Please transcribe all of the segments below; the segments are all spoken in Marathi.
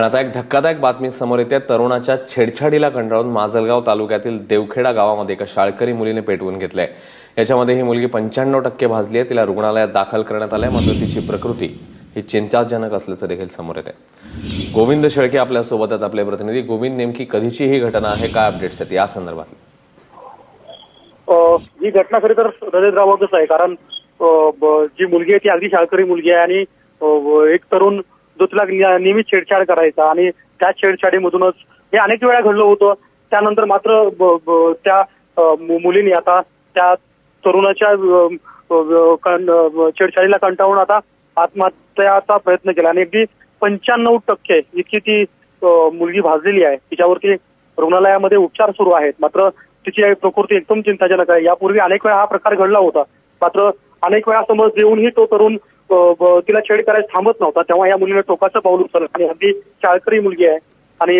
आणि आता एक धक्कादायक बातमी समोर येते. तरुणाच्या छेडछाडीला कंटाळून माजलगाव तालुक्यातील देवखेडा गावामध्ये एका शाळकरी मुलीने पेटवून घेतलंय. याच्यामध्ये ही मुलगी पंच्याण्णव टक्के भाजली आहे. तिला रुग्णालयात दाखल करण्यात आलंय. मात्र तिची प्रकृती ही चिंताजनक असल्याचं देखील समोर येते गोविंद शेळके आपल्यासोबत आहेत आपले प्रतिनिधी. गोविंद नेमकी कधीची ही घटना आहे? काय अपडेट्स आहेत? या संदर्भात ही घटना खरी तर हृदयद्रावकच आहे. कारण जी मुलगी आहे ती अगदी शाळकरी मुलगी आहे आणि एक तरुण जो तिला नेहमी छेडछाड करायचा आणि त्या छेडछाडीमधूनच हे अनेक वेळा घडलं होतं. त्यानंतर मात्र त्या मुलींनी मुलीने आता त्या तरुणाच्या छेडछाडीला कंटाळून आता आत्महत्याचा प्रयत्न केला. आणि अगदी पंच्याण्णव टक्के इतकी ती मुलगी भाजलेली आहे. तिच्यावरती रुग्णालयामध्ये उपचार सुरू आहेत. मात्र तिची प्रकृती एकदम चिंताजनक आहे. यापूर्वी अनेक वेळा हा प्रकार घडला होता. मात्र अनेक वेळा समज देऊनही तो तरुण तिला छेड करायला थांबत नव्हता. तेव्हा या मुलीने टोकाचं पाऊल उचललं. आणि अगदी शाळकरी मुलगी आहे. आणि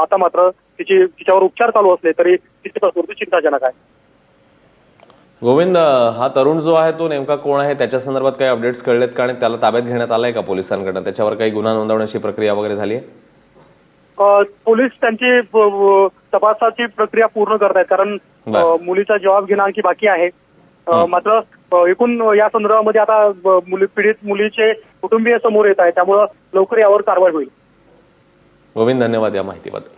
आता मात्र तिची तिच्यावर उपचार चालू असले तरी तिची प्रकृती चिंताजनक आहे. गोविंद हा तरुण जो आहे तो नेमका कोण आहे? त्याच्या संदर्भात काही अपडेट्स कळलेत का? आणि त्याला ताब्यात घेण्यात आलाय का पोलिसांकडनं? त्याच्यावर काही गुन्हा नोंदवण्याची प्रक्रिया वगैरे झाली आहे? पोलीस त्यांची तपासाची प्रक्रिया पूर्ण करत आहेत कारण. मुलीचा जबाब घेणं आणखी बाकी आहे. मात्र एकूण या संदर्भामध्ये आता मुली पीडित मुलीचे कुटुंबीय समोर येत आहे. त्यामुळं लवकर यावर कारवाई होईल. गोविंद धन्यवाद या माहितीबद्दल.